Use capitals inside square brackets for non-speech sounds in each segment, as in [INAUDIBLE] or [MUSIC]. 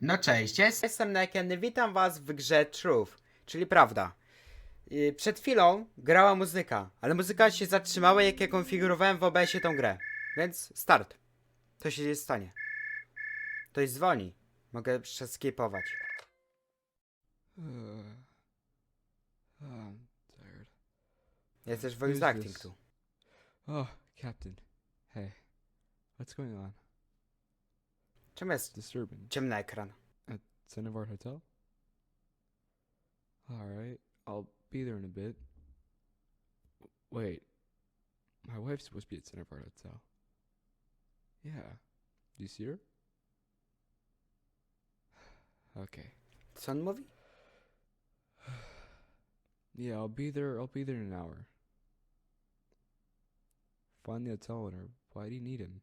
No cześć, jest. Jestem Neken, witam was w grze Truth, czyli prawda. Yy, Przed chwilą grała muzyka, ale muzyka się zatrzymała jak ja konfigurowałem w OBS-ie tą grę. Więc start. Co się stanie? Ktoś dzwoni. Mogę przeskipować. I'm tired. Jest też Who's voice acting this? tu. Oh, Captain. Hey, what's going on? Czym jest Disturbance. ciemny ekran? Centivard Hotel? Alright, I'll be there in a bit. Wait, my wife's supposed to be at Centivard Hotel. Yeah. Do you see her? [SIGHS] Okay. Co on mówi? Yeah, I'll be there. I'll be there in an hour. Find the hotel owner. Why do you need him?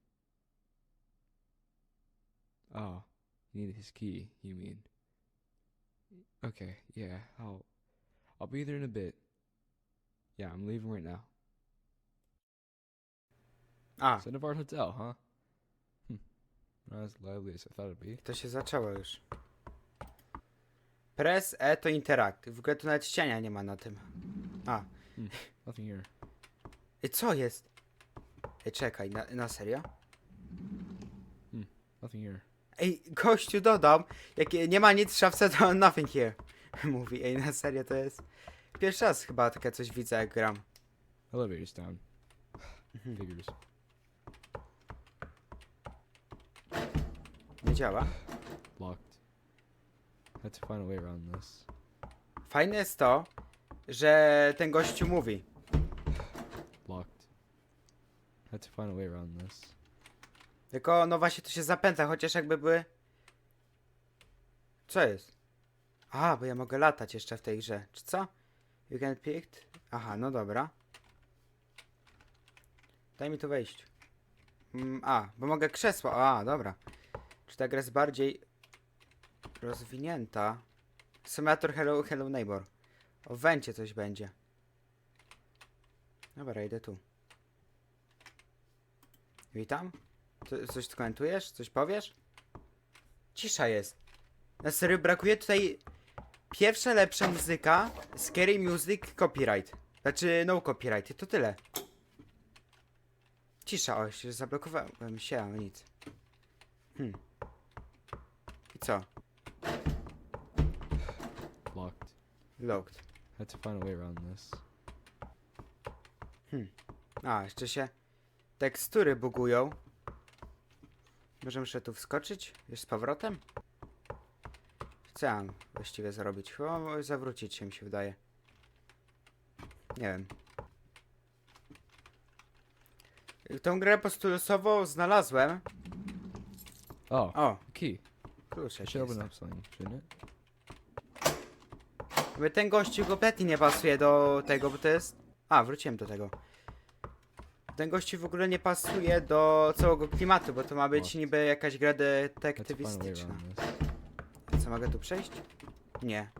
Oh, you need his key. You mean? Okay, yeah. I'll I'll be there in a bit. Yeah, I'm leaving right now. Ah. A, Centivard Hotel, huh? Hmm. Not as lively as I thought it'd be. to się zaczęło już. Press E to interact. W ogóle tu nawet ściania nie ma na tym. A, hmm, Nothing here. i co jest? Ej, czekaj, na, na serio? Hmm, nothing here. Ej, gościu dodam, jak nie ma nic w szafce, to nothing here. [LAUGHS] Mówi, ej, na serio to jest. Pierwszy raz chyba takie coś widzę, jak gram. Elevator's down. Figures. Nie działa. Locked. Had to find a way around this. Fajne jest to, że ten gościu mówi. Locked. Had to find a way around this. Tylko, no właśnie to się zapętla, chociaż jakby były... Co jest? A, bo ja mogę latać jeszcze w tej grze. Czy co? You can pick? Aha, no dobra. Daj mi tu wejść. Mm, a, bo mogę krzesło. A, dobra. Czy ta gra jest bardziej rozwinięta? Symulator Hello, Hello Neighbor. O wencie coś będzie. Dobra, idę tu. Witam. Co, coś skomentujesz? Coś powiesz? Cisza jest. Na serio brakuje tutaj pierwsza lepsza muzyka, Scary Music Copyright. Znaczy no copyright to tyle. Cisza, o się zablokowałem się, a nic. Hmm. I co? Locked. Locked. Had to find a way around this. A, jeszcze się tekstury bugują. Może muszę tu wskoczyć? Już z powrotem? Co ja mam właściwie zrobić? Chyba zawrócić się mi się wydaje. Nie wiem. Tą grę po prostu losowo znalazłem. Oh, O, key. klucze I should jest. something, shouldn't it? Jakby Ten gościu kompletnie nie pasuje do tego, bo to jest... A, wróciłem do tego. Ten gościu w ogóle nie pasuje do całego klimatu, bo to ma być niby jakaś gra way detektywistyczna. Co, mogę tu przejść? Nie.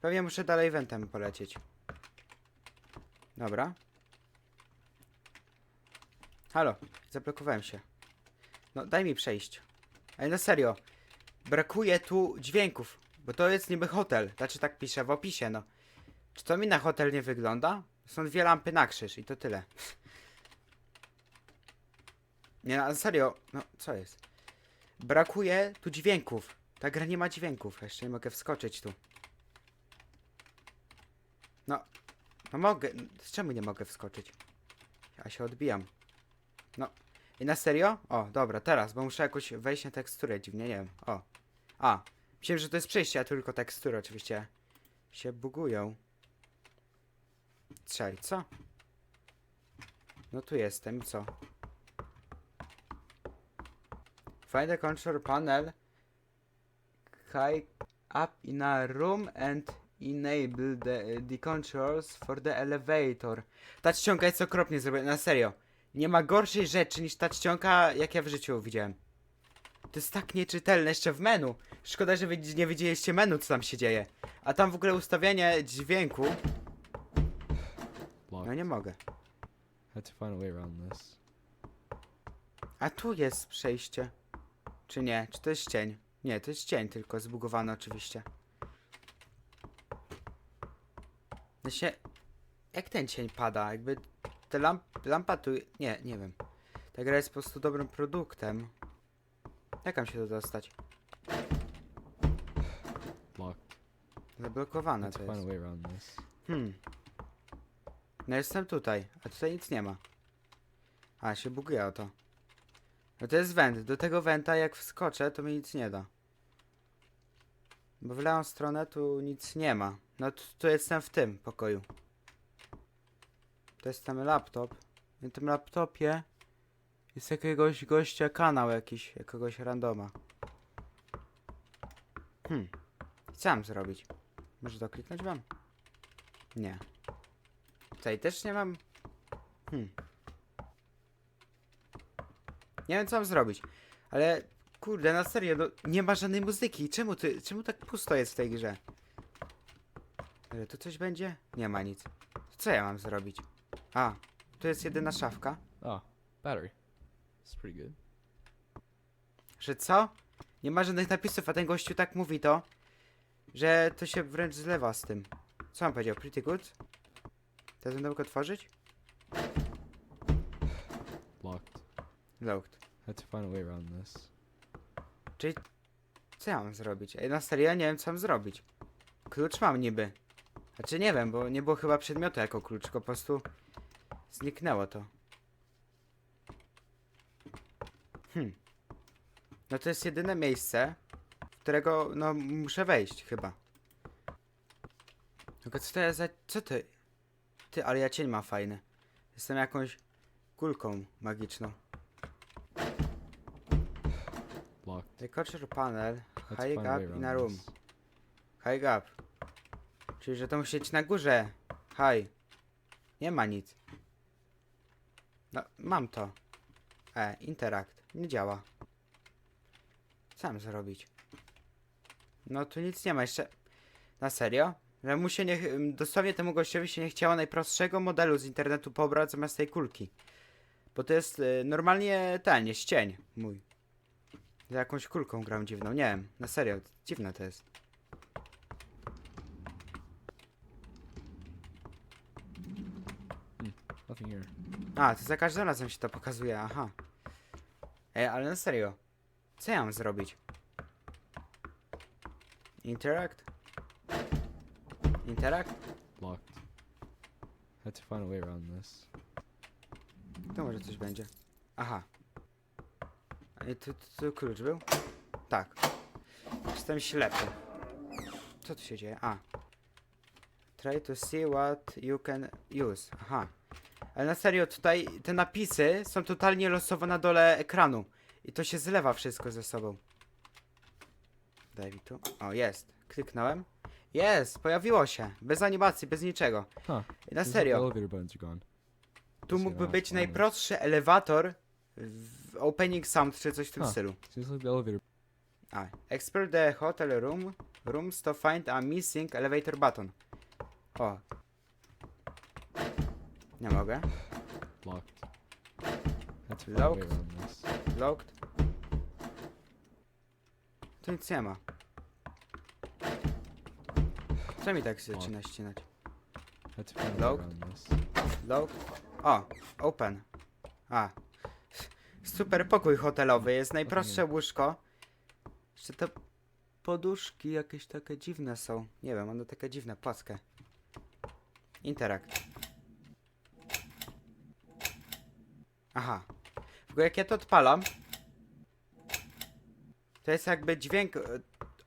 Pewnie muszę dalej eventem polecieć. Dobra. Halo, zablokowałem się. No, daj mi przejść. Ale na serio. Brakuje tu dźwięków, bo to jest niby hotel. Znaczy tak pisze w opisie, no. Czy to mi na hotel nie wygląda? Są dwie lampy na krzyż i to tyle. Nie, na serio. No, co jest? Brakuje tu dźwięków. Ta gra nie ma dźwięków. Jeszcze nie mogę wskoczyć tu. No. No mogę. Z czemu nie mogę wskoczyć? Ja się odbijam. No. I na serio? O, dobra, teraz, bo muszę jakoś wejść na teksturę dziwnie, nie wiem. O. A. Myślałem, że to jest przejście, a tylko tekstury oczywiście się bugują. Czekaj, co? No tu jestem, co? Find the control panel high up in a room and enable the, the controls for the elevator. Ta czcionka jest okropnie zrobiona, na serio. Nie ma gorszej rzeczy niż ta czcionka, jak ja w życiu widziałem. To jest tak nieczytelne jeszcze w menu. Szkoda, że wy nie widzieliście menu, co tam się dzieje. A tam w ogóle ustawianie dźwięku. No nie mogę. Had to find a way around this. A tu jest przejście. Czy nie? Czy to jest cień? Nie, to jest cień tylko, zbugowany oczywiście. Znaczy, jak ten cień pada? Jakby ta lamp, lampa tu... Nie, nie wiem. Ta gra jest po prostu dobrym produktem. Jak mam się tu dostać? Locked. Zablokowane Let's to find a jest. way around this. Hmm. No jestem tutaj, a tutaj nic nie ma. A, się buguje o to. No to jest węd. Do tego węta jak wskoczę, to mi nic nie da. Bo w lewą stronę tu nic nie ma. No tu, tu jestem w tym pokoju. To jest tam laptop. Na tym laptopie jest jakiegoś gościa kanał jakiś, jakiegoś randoma. Hmm. Co mam zrobić? Może to kliknąć wam? Nie. Tutaj też nie mam. Hmm. Nie wiem co mam zrobić. Ale kurde, na serio, no, nie ma żadnej muzyki. Czemu ty, czemu tak pusto jest w tej grze? Ale tu coś będzie? Nie ma nic. Co ja mam zrobić? A, tu jest jedyna szafka. Oh, battery. It's pretty good. Że co? Nie ma żadnych napisów, a ten gościu tak mówi to, że to się wręcz zlewa z tym. Co on powiedział? Pretty good? Teraz będę mógł otworzyć? Locked. Had to find a way around this. Czyli co ja mam zrobić? Ej, na serio ja nie wiem co mam zrobić. Klucz mam niby. Znaczy nie wiem, bo nie było chyba przedmiotu jako klucz, tylko po prostu zniknęło to. Hmm. No to jest jedyne miejsce, w którego no muszę wejść chyba. Tylko co to jest za... co ty? Ty, ale ja cień mam fajny. Jestem jakąś kulką magiczną. Locked. The culture panel, Let's high find a way up in around a room. this. High up. Czyli, że to musi być na górze. High. Nie ma nic. No, mam to. E, interact. Nie działa. Co mam zrobić? No, tu nic nie ma jeszcze. Na serio? Że mu się nie... ch- Dosłownie temu gościowi się nie chciało najprostszego modelu z internetu pobrać zamiast tej kulki. Bo to jest y, normalnie ten, jest cień mój. Z jakąś kulką gram dziwną, nie wiem, na serio, dziwne to jest. Nothing here. A, to za każdym razem się to pokazuje, aha. Ej, ale na serio, co ja mam zrobić? Interact? Interact? Locked. Had to find a way around this. Tu może coś będzie. Aha. Tu, tu, tu klucz był? Tak. Jestem ślepy. Co tu się dzieje? A. Try to see what you can use. Aha. Ale na serio, tutaj te napisy są totalnie losowo na dole ekranu. I to się zlewa wszystko ze sobą. Daj mi tu. O, jest. Kliknąłem. Jest, pojawiło się. Bez animacji, bez niczego. Huh. I na serio. Tu mógłby być najprostszy elewator w opening sound czy coś w tym Ha. stylu. Seems like the elevator. A, explore the hotel room rooms to find a missing elevator button. O. Nie mogę. Locked. Way Locked. this. Locked. Tu nic nie ma. Co mi tak się zaczyna ścinać? Way Locked. this. Locked. O, open. A. Super pokój hotelowy, jest najprostsze łóżko. Jeszcze te poduszki jakieś takie dziwne są. Nie wiem, one takie dziwne, płaskie. Interakt. Aha. W ogóle jak ja to odpalam, to jest jakby dźwięk... e,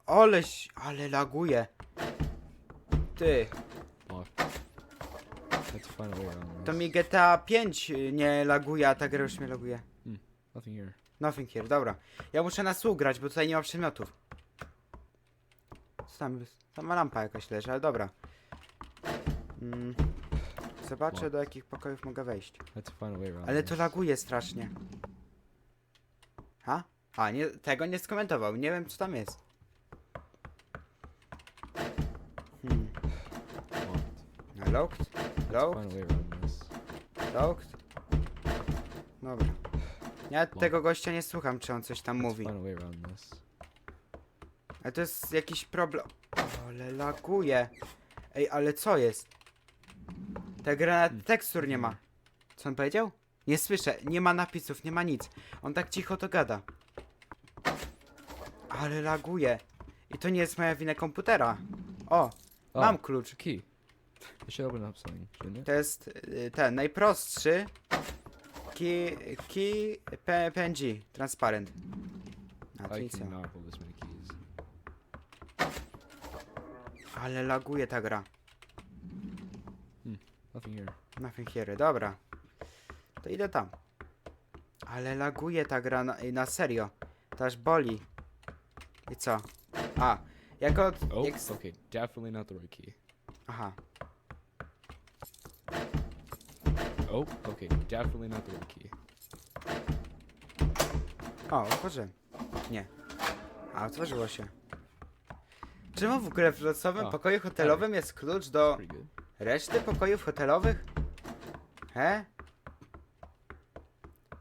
Oleś, ale laguje. Ty, to mi GTA 5 nie laguje, a ta gra już mnie laguje. Nothing here. Nothing here, dobra. Ja muszę na słuch grać, bo tutaj nie ma przedmiotów. Co tam jest? Tam lampa jakaś leży, ale dobra. Mm. Zobaczę do jakich pokojów mogę wejść. Find a way around Ale to this. laguje strasznie. Ha? A, nie, tego nie skomentował. Nie wiem co tam jest. Hmm. Locked. Locked? Locked? find a way around this. Locked? Dobra. Ja tego gościa nie słucham, czy on coś tam to mówi. Ale to jest jakiś problem. Ale laguje. Ej, ale co jest? Ta gra nawet tekstur nie ma. Co on powiedział? Nie słyszę, nie ma napisów, nie ma nic. On tak cicho to gada. Ale laguje. I to nie jest moja wina komputera. O, mam klucz. key. Open up something, shouldn't it? To jest y, ten najprostszy key, key P- PNG, transparent. A, I nic nie ma. cannot hold this many keys. Ale laguje ta gra. Nothing here. Nothing here, dobra. To idę tam. Ale laguje ta gra na, na serio. To aż boli. I co? A, jak od... Oh, Jak, okay. Definitely not the right key. aha, Oh, okay. Definitely not the right key. o, otworzyłem. Nie. A, otworzyło się. Czemu w ogóle w losowym O, pokoju hotelowym jest klucz do Pretty good. reszty pokojów hotelowych? He?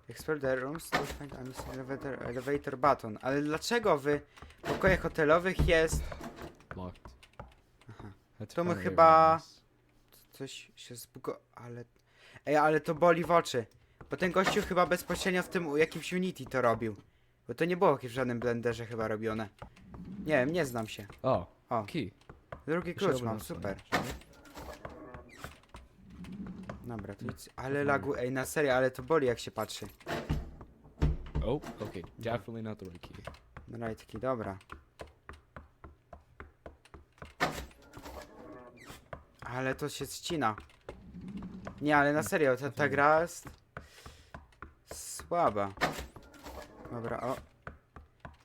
Explore the rooms to find a missing elevator, elevator button. Ale dlaczego w pokojach hotelowych jest Locked. To my chyba- around this. Coś się zbugo... ale... Ej, ale to boli w oczy. Bo ten gościu chyba bezpośrednio w tym jakimś Unity to robił. Bo to nie było w żadnym blenderze chyba robione. Nie wiem, nie znam się. O, key. drugi klucz mam, super. Dobra, to nic. Ale lagu... Ej, na serio, ale to boli jak się patrzy. Oh, okay. Definitely not the right key. Right key, dobra. Ale to się ścina. Nie, ale na serio, ta, ta gra jest słaba. Dobra, o.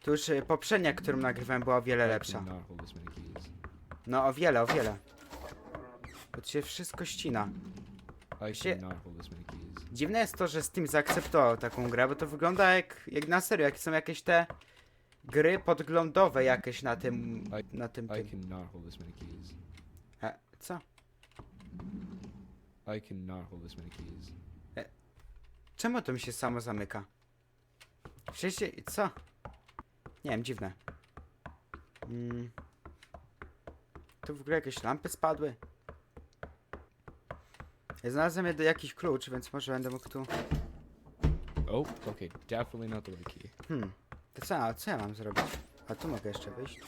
Tu już y, poprzednia, którą nagrywałem, była o wiele lepsza. cannot hold this many keys. No, o wiele, o wiele. Bo tu się wszystko ścina. I Się- cannot hold this many keys. Dziwne jest to, że Steam zaakceptował taką grę, bo to wygląda jak, jak na serio, jak są jakieś te gry podglądowe jakieś na tym, na tym, I tym. cannot hold this many keys. E, co? I cannot hold this many keys. Czemu to mi się samo zamyka? Przecież, co? Nie wiem, dziwne. Mm. Tu w ogóle jakieś lampy spadły? Ja znalazłem jed- jakiś klucz, więc może będę mógł tu... Oh, okay. Definitely not the right key. Hmm. To co, a co ja mam zrobić? A tu mogę jeszcze wyjść.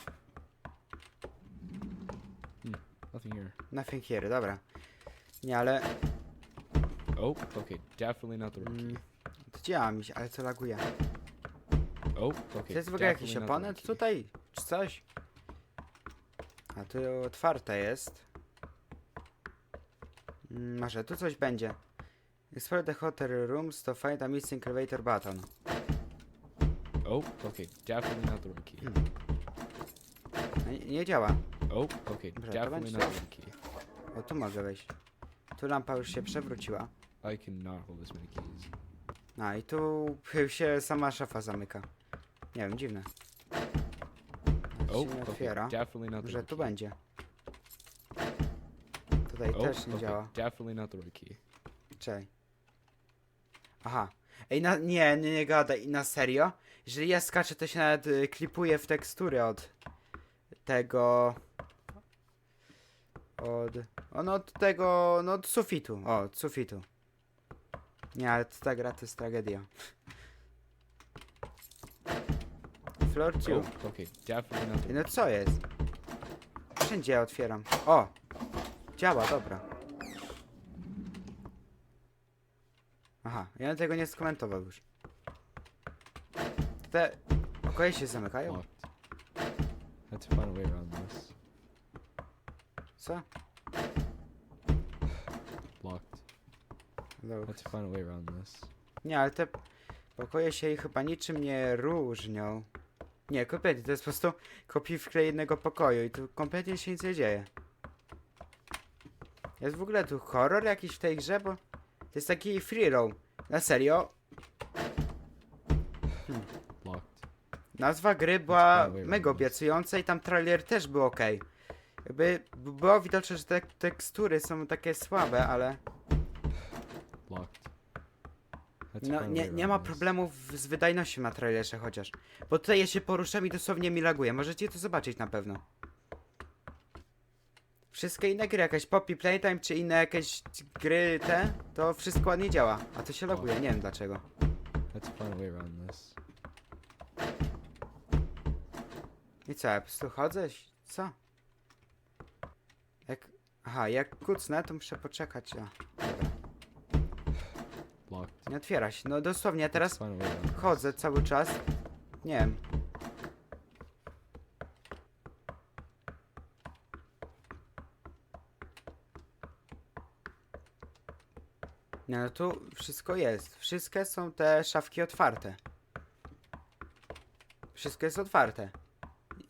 Nothing here. Nothing here, dobra. Nie, ale... Oh, okay. Definitely not the right Mm, to gdzie mam iść? Ale co laguje? Oh, okay. To jest w ogóle jakiś definitely not the oponent tutaj? Czy coś? A tu otwarte jest. Mm, Może tu coś będzie. Explore the hotel rooms to find a missing elevator button. Oh, okay. Definitely not the right key. No, nie, nie działa. Oh, okay. Dobra, to Definitely będzie- not the key. O, tu mogę wejść. Tu lampa już się przewróciła. I cannot hold this many keys. A i tu się sama szafa zamyka. Nie wiem, dziwne. Oh, się nie okay. otwiera. Definitely not the Że right tu key. będzie. Tutaj Oh, też nie okay. działa. Definitely not the right key. Czej. Aha. Ej, na, nie, nie, nie gadaj. Na serio? Jeżeli ja skaczę, to się nawet y, klipuje w tekstury od tego... Od... O, no od tego, no od sufitu. O, od sufitu. Nie, ale ta gra to jest tragedia. Floor 2. Oh, okay. Definitely not No co jest? Wszędzie ja otwieram. O! Działa, dobra. Aha, ja bym tego nie skomentował już. Te pokoje się zamykają? locked. Find a way around this. Locked. No. Had to find a way around this. Nie, ale te pokoje się chyba niczym nie różnią. Nie, kompletnie, to jest po prostu kopii wklej jednego pokoju i tu kompletnie się nic nie dzieje. Jest w ogóle tu horror jakiś w tej grze, bo to jest taki free roam. Na serio, Locked. Nazwa gry była mega obiecująca i tam trailer też był ok. Jakby było widoczne, że te tekstury są takie słabe, ale Locked. No, nie, nie ma problemów z wydajnością na trailerze chociaż. Bo tutaj ja się poruszam i dosłownie mi laguje. Możecie to zobaczyć na pewno. Wszystkie inne gry, jakieś Poppy Playtime czy inne jakieś gry te, to wszystko ładnie działa. A to się laguje, nie wiem dlaczego. Let's find a way around this. I co, ja po prostu chodzę? Co? Aha, jak kucnę, to muszę poczekać. Locked. Nie otwiera się. No dosłownie, ja teraz chodzę cały czas. Nie wiem. Nie, no tu wszystko jest. Wszystkie są te szafki otwarte. Wszystko jest otwarte.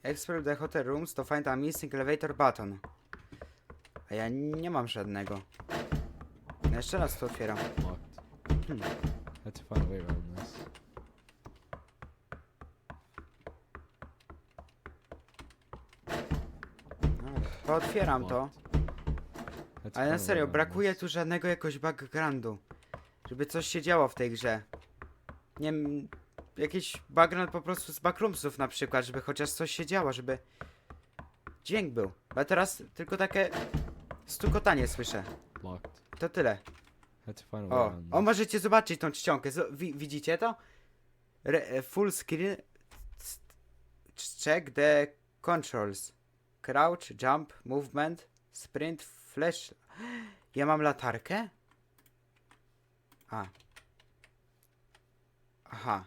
Explore the hotel rooms to find a missing elevator button. A ja nie mam żadnego. No jeszcze raz to otwieram. Locked. Hmm. Find a way around this. To otwieram to. Ale na way serio, around brakuje this. tu żadnego jakoś backgroundu. Żeby coś się działo w tej grze. Nie wiem, jakiś background po prostu z backroomsów na przykład, żeby chociaż coś się działo, żeby dźwięk był. A teraz tylko takie stukotanie słyszę. Locked. To tyle. Let's find a way O, around o możecie zobaczyć tą czcionkę. Zo- wi widzicie to? Re e, full screen. Check the controls. Crouch, jump, movement, sprint, flash. Ja mam latarkę? A. Aha.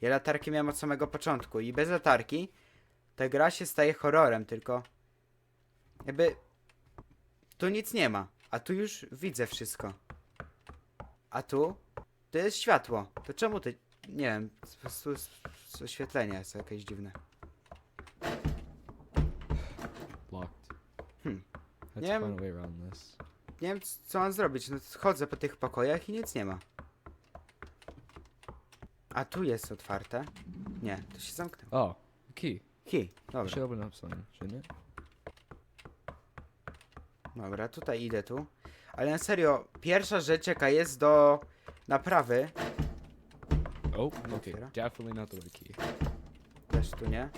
Ja latarki miałem od samego początku i bez latarki ta gra się staje horrorem, tylko jakby tu nic nie ma, a tu już widzę wszystko. A tu? To jest światło. To czemu ty... Nie wiem, po prostu oświetlenie jest jakieś dziwne. Locked. Hmm. Let's Nie find wiem. a way around this. Nie wiem, c- co mam zrobić. No, chodzę po tych pokojach i nic nie ma. A tu jest otwarte. Nie, to się zamknęło. Oh, the key. Hi, It dobra. should open up something, shouldn't it? Dobra, tutaj idę tu. Ale na serio, pierwsza rzecz jaka jest do naprawy, Oh, No okay. otwiera. Definitely not the right key. też tu nie.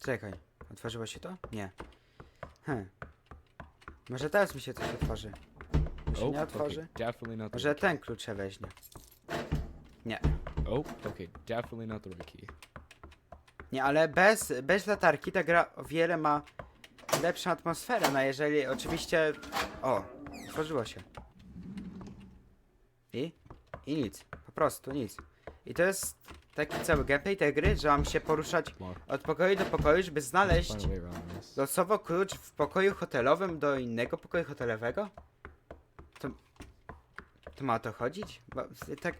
Czekaj, otworzyło się to? Nie. Hm. Może teraz mi się coś otworzy. Się Oh, nie otworzy? okay. Definitely not the Może right ten klucze weźmie. Nie. Oh, okay. Definitely not the right key. Nie, ale bez, bez latarki ta gra o wiele ma lepszą atmosferę, no jeżeli oczywiście... O, otworzyło się. I? I nic. Po prostu nic. I to jest taki cały gameplay tej gry, że mam się poruszać od pokoju do pokoju, żeby znaleźć losowo klucz w pokoju hotelowym do innego pokoju hotelowego? To... To ma o to chodzić? Bo tak...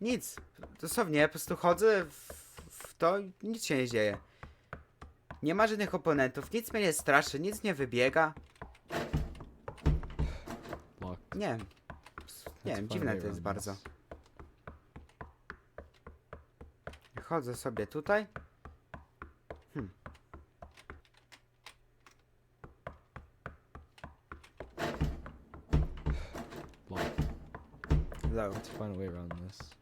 Nic. Dosłownie, ja po prostu chodzę w to nic się nie dzieje. Nie ma żadnych oponentów, nic mnie nie straszy, nic nie wybiega. Locked. Nie wiem. Nie wiem, dziwne to jest bardzo. Chodzę sobie tutaj. Hmm. Locked. Let's find a way around this.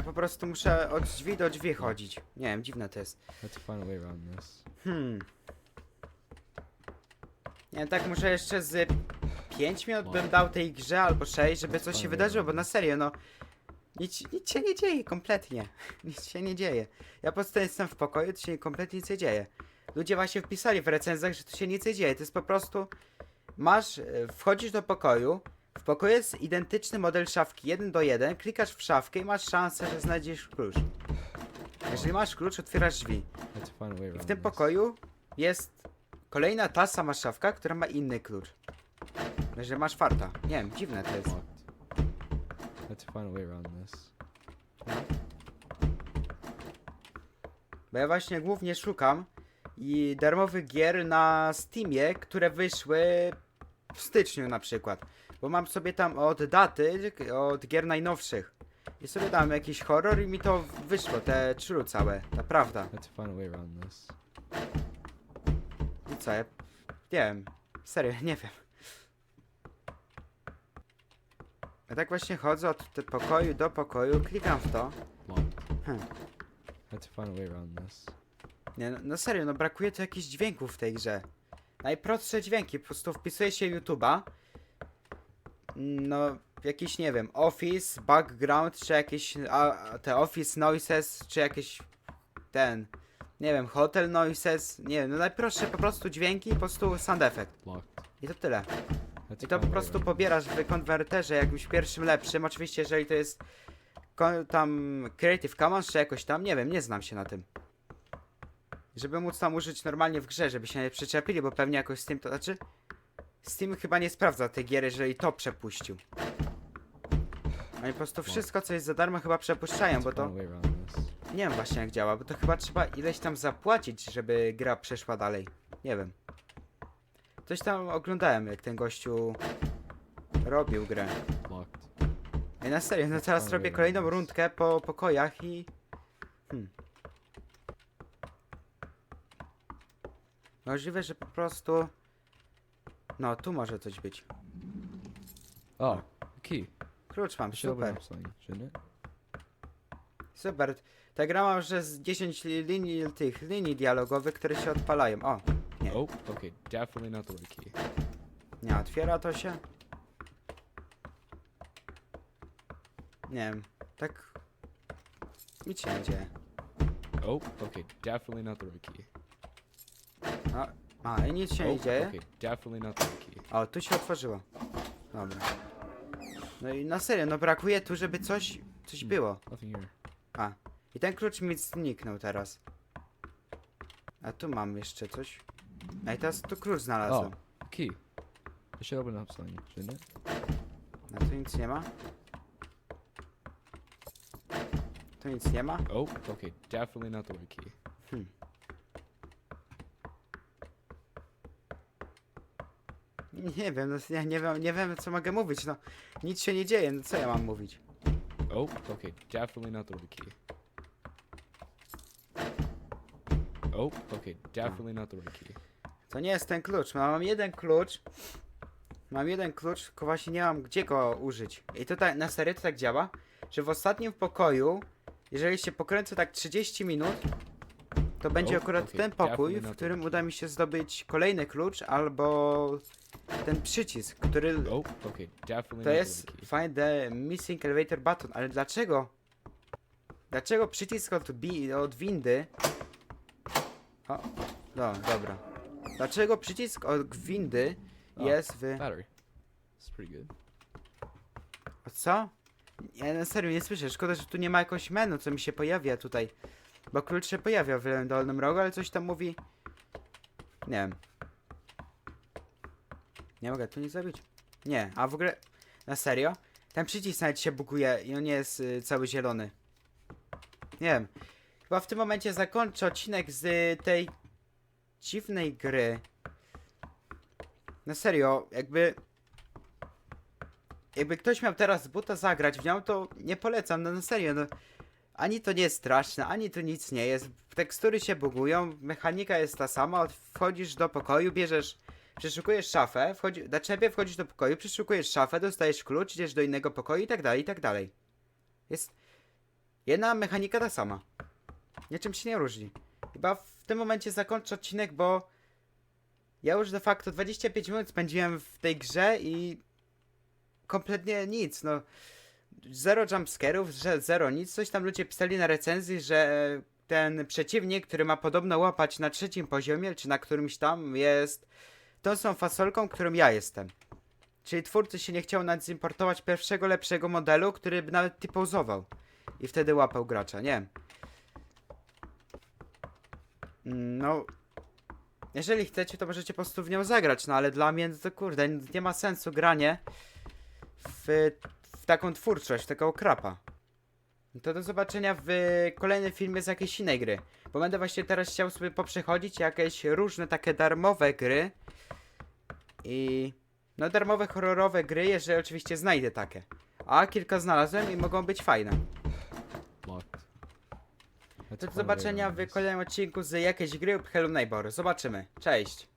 Ja po prostu muszę od drzwi do drzwi chodzić. Nie wiem, dziwne to jest. Let's find a way around this. Hmm. Nie wiem, tak muszę jeszcze z 5 minut bym dał tej grze albo 6, żeby coś się wydarzyło, bo na serio, no. Nic, nic się nie dzieje, kompletnie. [LAUGHS] Nic się nie dzieje. Ja po prostu jestem w pokoju, to się kompletnie nic nie dzieje. Ludzie właśnie wpisali w recenzjach, że tu się nic nie dzieje. To jest po prostu. Masz, e, wchodzisz do pokoju. W pokoju jest identyczny model szafki 1 do 1. Klikasz w szafkę i masz szansę, że znajdziesz klucz. Jeżeli masz klucz, otwierasz drzwi. Let's find a way I around w tym this. pokoju jest kolejna ta sama szafka, która ma inny klucz. Że masz farta. Nie wiem, dziwne to jest. Let's find a way around this. Bo ja właśnie głównie szukam i darmowych gier na Steamie, które wyszły w styczniu na przykład. Bo mam sobie tam od daty, od gier najnowszych. I sobie dam jakiś horror i mi to wyszło, te true całe, naprawdę. Let's find a way around this. I co, ja... Nie wiem. Serio, nie wiem. Ja tak właśnie chodzę od pokoju do pokoju, klikam w to. Hmm. Let's find a way around this. Nie, no, no serio, no brakuje tu jakichś dźwięków w tej grze. Najprostsze dźwięki, po prostu wpisuje się YouTube'a no, jakiś, nie wiem, Office, background, czy jakieś, a, te Office noises, czy jakieś, ten, nie wiem, Hotel noises, nie wiem, no najprostsze po prostu dźwięki, po prostu sound effect. I to tyle. I to po prostu pobierasz w konwerterze jakimś pierwszym lepszym. Oczywiście, jeżeli to jest tam Creative Commons czy jakoś tam, nie wiem, nie znam się na tym. Żeby móc tam użyć normalnie w grze, żeby się nie przyczepili, bo pewnie jakoś Steam to znaczy. Steam chyba nie sprawdza tej gier, jeżeli to przepuścił. Oni po prostu wszystko, co jest za darmo, chyba przepuszczają, bo to. Nie wiem właśnie jak działa, bo to chyba trzeba ileś tam zapłacić, żeby gra przeszła dalej. Nie wiem. Coś tam oglądałem, jak ten gościu robił grę. Ej, na serio, no teraz Fajnie robię kolejną rundkę po pokojach i... Hmm. Możliwe, że po prostu... No, tu może coś być. Oh, the key. Klucz mam, super. Super. Ta gra ma już z 10 li- linii tych, linii dialogowych, które się odpalają. O, Nie. Oh, okay. Definitely not the right key. nie otwiera to się. Nie wiem, tak... Nic się nie dzieje. Oh, okay. Definitely not the right key. A i nic się nie dzieje. okay. Definitely not. O, tu się otworzyło. Dobra. No i na serio, no brakuje tu, żeby coś, coś było. Nothing here. A, i ten klucz mi zniknął teraz. A tu mam jeszcze coś. I teraz tu klucz znalazłem. The key. I should open up something, shouldn't it? A tu nic nie ma? Tu nic nie ma? Oh, okay. Definitely not the right key. Hmm. Nie wiem, no ja nie wiem, nie wiem co mogę mówić, no. Nic się nie dzieje, no co ja mam mówić? Oh, okay. Definitely not the key. Oh, okay. Definitely not the key. To nie jest ten klucz. Mam jeden klucz. Mam jeden klucz, tylko właśnie nie mam gdzie go użyć. I to tak, na serio to tak działa, że w ostatnim pokoju, jeżeli się pokręcę tak 30 minut, to będzie akurat okay, ten pokój, w którym uda mi się zdobyć kolejny klucz, albo ten przycisk, który... To jest find the missing elevator button, ale dlaczego? Dlaczego przycisk od, bi- od windy... O, no, dobra. Dlaczego przycisk od windy jest w... O co? Ja na serio nie słyszę, szkoda, że tu nie ma jakoś menu, co mi się pojawia tutaj. Bo klucz się pojawia w lewym dolnym rogu, ale coś tam mówi... Nie wiem. Nie mogę tu nic zrobić. Nie, a w ogóle... Na serio? Ten przycisk nawet się buguje i on nie jest y, cały zielony. Nie wiem. Chyba w tym momencie zakończę odcinek z y, tej dziwnej gry. Na serio, jakby jakby ktoś miał teraz buta zagrać w nią, to nie polecam, no na serio, no. Ani to nie jest straszne, ani to nic nie jest. Tekstury się bugują, mechanika jest ta sama, od- wchodzisz do pokoju, bierzesz, przeszukujesz szafę, wchodzi, dla ciebie wchodzisz do pokoju, przeszukujesz szafę, dostajesz klucz, idziesz do innego pokoju i tak dalej, i tak dalej. Jest jedna mechanika ta sama. Niczym się nie różni. Chyba w tym momencie zakończę odcinek, bo ja już de facto 25 minut spędziłem w tej grze i kompletnie nic, no. Zero jumpscarów, że zero nic. Coś tam ludzie pisali na recenzji, że ten przeciwnik, który ma podobno łapać na trzecim poziomie, czy na którymś tam, jest tą są fasolką, którą ja jestem. Czyli twórcy się nie chciał nawet zimportować pierwszego, lepszego modelu, który by nawet typozował. I wtedy łapał gracza, nie No, jeżeli chcecie, to możecie po prostu w nią zagrać, no ale dla mnie to kurde, nie ma sensu granie w taką twórczość, taką krapa. To do zobaczenia w kolejnym filmie z jakiejś innej gry. Bo będę właśnie teraz chciał sobie poprzechodzić jakieś różne takie darmowe gry. I... No darmowe horrorowe gry, jeżeli oczywiście znajdę takie. A kilka znalazłem i mogą być fajne. To do zobaczenia w kolejnym odcinku z jakiejś gry lub Hello Neighbor. Zobaczymy. Cześć.